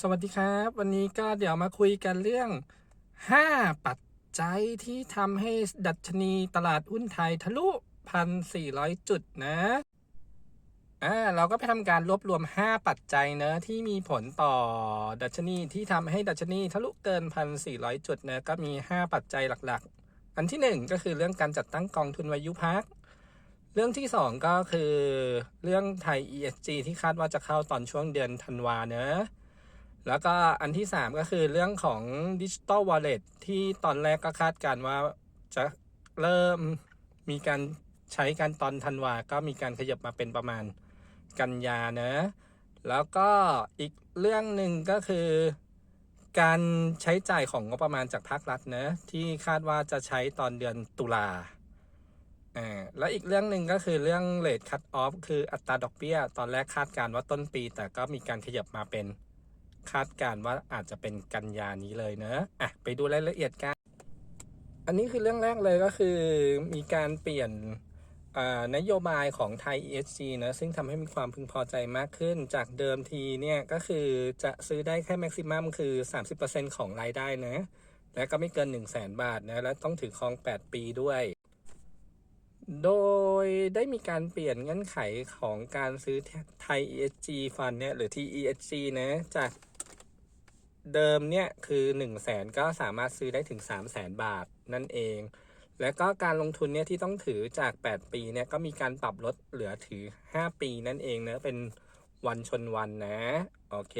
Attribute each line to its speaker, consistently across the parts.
Speaker 1: สวัสดีครับ วันนี้ก็เดี๋ยวมาคุยกันเรื่อง 5 ปัจจัยที่ทำให้ดัชนีตลาดหุ้นไทยทะลุพันสี่ร้อยจุดนะอ่าเราก็ไปทำการรวบรวม 5 ปัจจัยเนะที่มีผลต่อดัชนีที่ทำให้ดัชนีทะลุเกินพันสี่ร้อยจุดนะก็มี 5 ปัจจัยหลักๆ อันที่ 1 ก็คือเรื่องการจัดตั้งกองทุนวายุพักเรื่องที่ 2 ก็คือเรื่องไทย ESG ที่คาดว่าจะเข้าตอนช่วงเดือนธันวาเนอะ แล้วก็อันที่ 3 ก็คือเรื่องของ Digital Wallet ที่ตอนแรกก็คาดการว่าจะเริ่มมีการใช้กันตอนธันวา ก็มีการขยับมาเป็นประมาณกันยาเนอะแล้วก็อีกเรื่องหนึ่งก็คือ การใช้จ่ายของงบประมาณจากภาครัฐเนะที่คาดว่าจะใช้ตอนเดือนตุลาอ่าแล้วอีกเรื่องหนึ่งก็คือเรื่อง rate cut off คืออัตราดอกเบี้ย ตอนแรกคาดการว่าต้นปี แต่ก็มีการขยับมาเป็น คาดการ์ว่าอาจจะเป็นกันยานี้เลยเนอะอะไปดูรายละเอียดกัน อันนี้คือเรื่องแรกเลยก็คือมีการเปลี่ยนนโยบายของไทย ESG นะซึ่งทำให้มีความพึงพอใจมากขึ้น จากเดิมทีเนี่ยก็คือจะซื้อได้แค่แม็กซิมัมคือ 30%ของรายได้นะ และก็ไม่เกิน 1 0 0 0 0แสนบาทนะ และต้องถือครอง 8 ปีด้วย โดยได้มีการเปลี่ยนเงื่อนไขของการซื้อไทย ESG Fund เนี่ยหรือ TESG นะ จาก เดิมเนี่ยคือ1 0 0 0 0แสนก็สามารถซื้อได้ถึง 3 0 0แสนบาทนั่นเอง และก็การลงทุนเนี่ยที่ต้องถือจาก 8 ปีเนี่ยก็มีการปรับลดเหลือถือ 5 ปีนั่นเองเนะเป็นวันชนวันนะ โอเค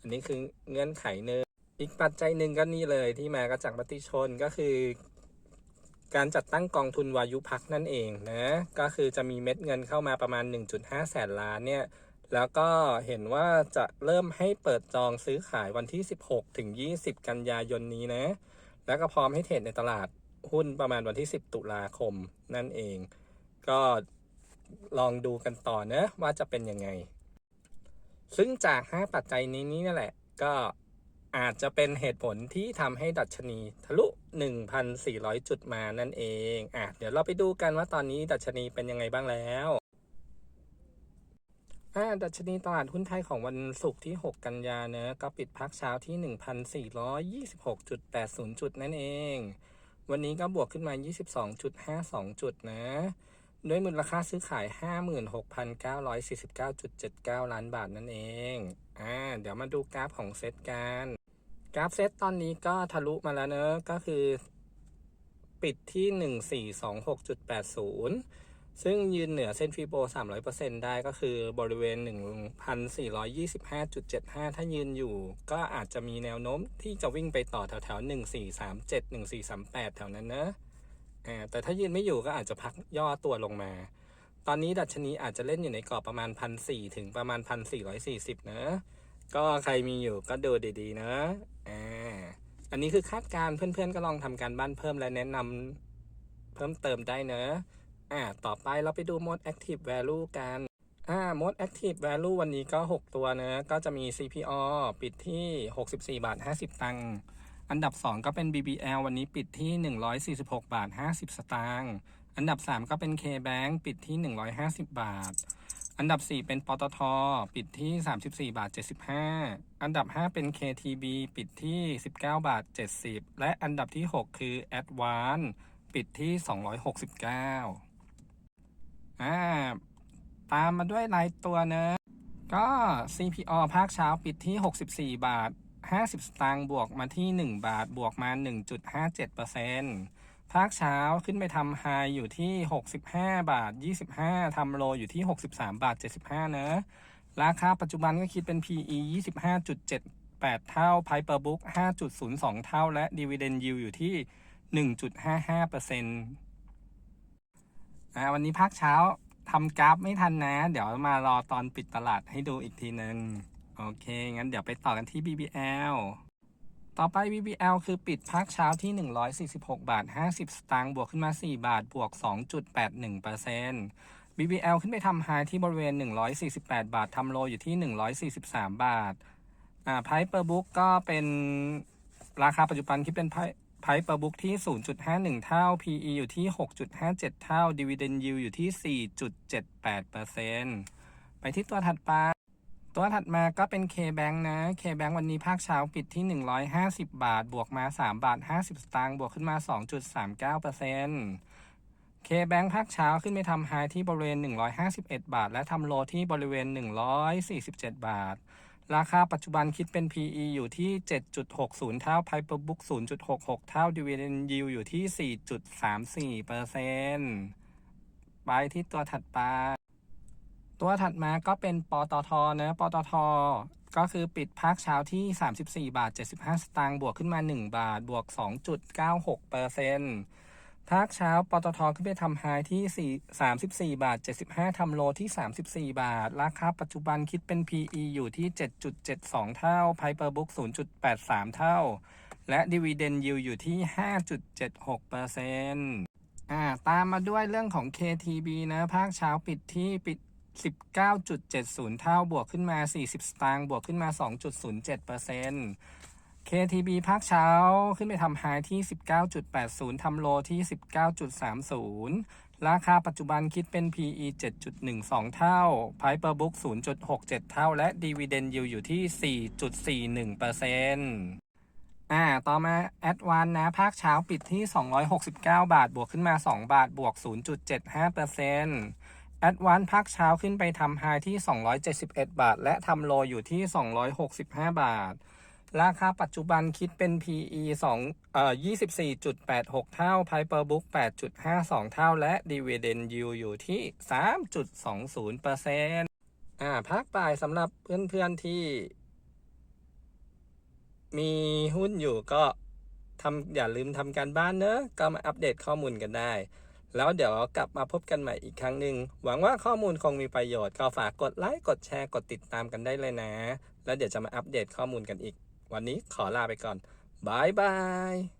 Speaker 1: อันนี้คือเงื่อนไขหนึ่งอีกปัจจัยหนึ่งก็นี่เลยที่มาก็จากมติชนก็คือ การจัดตั้งกองทุนวายุพักนั่นเองนะก็คือจะมีเม็ดเงินเข้ามาประมาณ 1.5 แสนล้านเนี่ย แล้วก็เห็นว่าจะเริ่มให้เปิดจองซื้อขายวันที่ 16 ถึง 20 กันยายนนี้นะ แล้วก็พร้อมให้เทรดในตลาดหุ้นประมาณวันที่ 10 ตุลาคมนั่นเอง ก็ลองดูกันต่อนะว่าจะเป็นยังไง ซึ่งจาก 5 ปัจจัยนี้นี่แหละ ก็อาจจะเป็นเหตุผลที่ทำให้ดัชนีทะลุ 1,400 จุดมานั่นเอง อะ เดี๋ยวเราไปดูกันว่าตอนนี้ดัชนีเป็นยังไงบ้างแล้ว ดัชนีตลาดหุ้นไทยของวันศุกร์ที่ 6 กันยาเนะก็ปิดพักเช้าที่ 1,426.80 จุดนั่นเอง วันนี้ก็บวกขึ้นมา 22.52 จุดนะ ด้วยมูลค่าซื้อขาย 56,949.79 ล้านบาทนั่นเอง อ่า เดี๋ยวมาดูกราฟของเซตกัน กราฟเซตตอนนี้ก็ทะลุมาแล้วเนอะก็คือ ปิดที่ 1426.80 ซึ่งยืนเหนือเส้นฟีโบ 300%ได้ก็คือบริเวณ 1,425.75 ถ้ายืนอยู่ ก็อาจจะมีแนวโน้มที่จะวิ่งไปต่อแถวแถว1437 1438 แถวนั้นนะอ่าแต่ถ้ายืนไม่อยู่ก็อาจจะพักย่อตัวลงมา ตอนนี้ดัชนีอาจจะเล่นอยู่ในกรอบประมาณ 1,400 ถึงประมาณ 1,440 นะ ก็ใครมีอยู่ก็ดูดีๆนะอ่าอันนี้คือคาดการณ์เพื่อนๆก็ลองทำการบ้านเพิ่มและแนะนำเพิ่มเติมได้เนอะ อ่าต่อไปเราไปดู Mode Active Value กัน อ่า Mode Active Value วันนี้ก็ 6 ตัวนะก็จะมี CPO ปิดที่ 64 บาท 50 ตังค์อันดับ 2 ก็เป็น BBL วันนี้ปิดที่ 146 บาท 50 สตางค์อันดับ 3 ก็เป็น KBank ปิดที่ 150 บาท อันดับ 4 เป็นปตท ปิดที่ 34 บาท 75 อันดับ 5 เป็น KTB ปิดที่ 19 บาท 70 และอันดับที่ 6 คือ Advance ปิดที่ 269 อ่าตามมาด้วยรายตัวเนอะก็ CPO ภาคเช้าปิดที่ 64 บาท 50 สตางค์บวกมาที่ 1 บาทบวกมา 1.57%ภาคเช้าขึ้นไปทำไฮอยู่ที่ 65 บาท 25ทำโลอยู่ที่ 63 บาท 75 เนอะราคาปัจจุบันก็คิดเป็น PE 25.78 เท่า Price per book 5.02 เท่า และ Dividend Yield อยู่ที่ 1.55% อ่าวันนี้ภาคเช้าทำกราฟไม่ทันนะ เดี๋ยวมารอตอนปิดตลาดให้ดูอีกทีหนึ่งโอเค งั้นเดี๋ยวไปต่อกันที่ BBL ต่อไป BBL คือปิดภาคเช้าที่ 146 บาท 50 สตางค์บวกขึ้นมา 4 บาท บวก 2.81% BBL ขึ้นไปทำไฮที่บริเวณ 148 บาททำโลอยู่ที่ 143 บาท อ่า Price per book ก็เป็นราคาปัจจุบันคิดเป็นไพ Price per book ที่ 0.51 เท่า PE อยู่ที่ 6.57 เท่า Dividend Yield อยู่ที่ 4.78%ไปที่ตัวถัดไป ตัวถัดมาก็เป็น K-Bank นะ K-Bank วันนี้ภาคเช้าปิดที่ 150 บาท บวกมา 3 บาท 50 สตางค์ บวกขึ้นมา 2.39% K-Bank ภาคเช้าขึ้นไปทำไฮที่บริเวณ 151 บาท และทำโลที่บริเวณ 147 บาท ราคาปัจจุบันคิดเป็น PE อยู่ที่ 7.60 เท่า Piper Book 0.66 เท่า Dividend Yield อยู่ที่ 4.34%ไปที่ตัวถัดไป ตัวถัดมาก็เป็นปตทนะปตท ก็คือปิดภาคเช้าที่ 34 บาท 75 สตางค์ บวกขึ้นมา 1 บาท บวก 2.96เปอร์เซ็นต์ ภาคเช้าปตทขึ้นไปทำไฮที่ 4 34 บาท 75ทำโลที่ 34 บาท ราคาปัจจุบันคิดเป็น PE อยู่ที่ 7.72 เท่า Piper Book 0.83 เท่า และ Dividend Yield อยู่ที่ 5.76เปอร์เซ็นต์อ่าตามมาด้วยเรื่องของ KTB นะภาคเช้าปิดที่ปิด 19.70 เท่าบวกขึ้นมา 40 สตางค์บวกขึ้นมา 2.07% KTB ภาคเช้าขึ้นไปทำไฮที่ 19.80 ทำโลที่ 19.30 ราคาปัจจุบันคิดเป็น PE 7.12 เท่า Piper Book 0.67 เท่า และ Dividend Yield อยู่ที่ 4.41%อ่า ต่อมา Advan นะ ภาคเช้าปิดที่ 269 บาท บวกขึ้นมา 2 บาท บวก 0.75%แอดวานภาคเช้าขึ้นไปทำไฮที่ 271 บาท และทำโลอยู่ที่ 265 บาท ราคาปัจจุบันคิดเป็น PE 2เอ่อ24.86 เท่า Piper Book 8.52 เท่า และ Dividend Yield อยู่ที่ 3.20%อ่าภาคบ่ายสำหรับเพื่อนๆที่ มีหุ้นอยู่ก็ทำอย่าลืมทำการบ้านเนอะ ก็มาอัปเดตข้อมูลกันได้ แล้วเดี๋ยวกลับมาพบกันใหม่อีกครั้งหนึ่ง หวังว่าข้อมูลคงมีประโยชน์ ก็ฝากกดไลค์ กดแชร์ กดติดตามกันได้เลยนะ แล้วเดี๋ยวจะมาอัปเดตข้อมูลกันอีก วันนี้ขอลาไปก่อนบายบาย